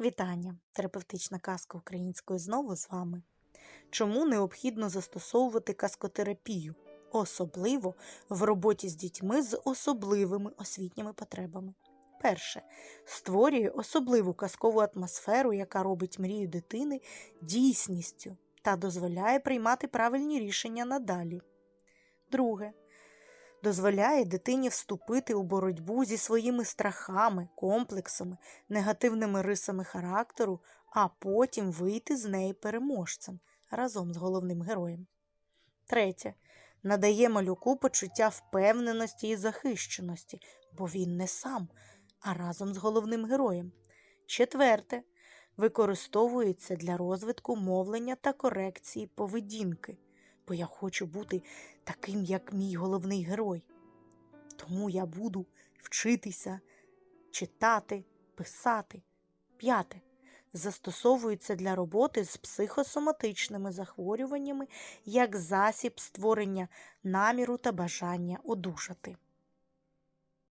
Вітання! Терапевтична казка українською знову з вами. Чому необхідно застосовувати казкотерапію, особливо в роботі з дітьми з особливими освітніми потребами? Перше. Створює особливу казкову атмосферу, яка робить мрію дитини дійсністю та дозволяє приймати правильні рішення надалі. Друге. Дозволяє дитині вступити у боротьбу зі своїми страхами, комплексами, негативними рисами характеру, а потім вийти з неї переможцем разом з головним героєм. Третє. Надає малюку почуття впевненості і захищеності, бо він не сам, а разом з головним героєм. Четверте. Використовується для розвитку мовлення та корекції поведінки, бо я хочу бути таким, як мій головний герой. Тому я буду вчитися, читати, писати. П'яте. Застосовується для роботи з психосоматичними захворюваннями як засіб створення наміру та бажання одужати.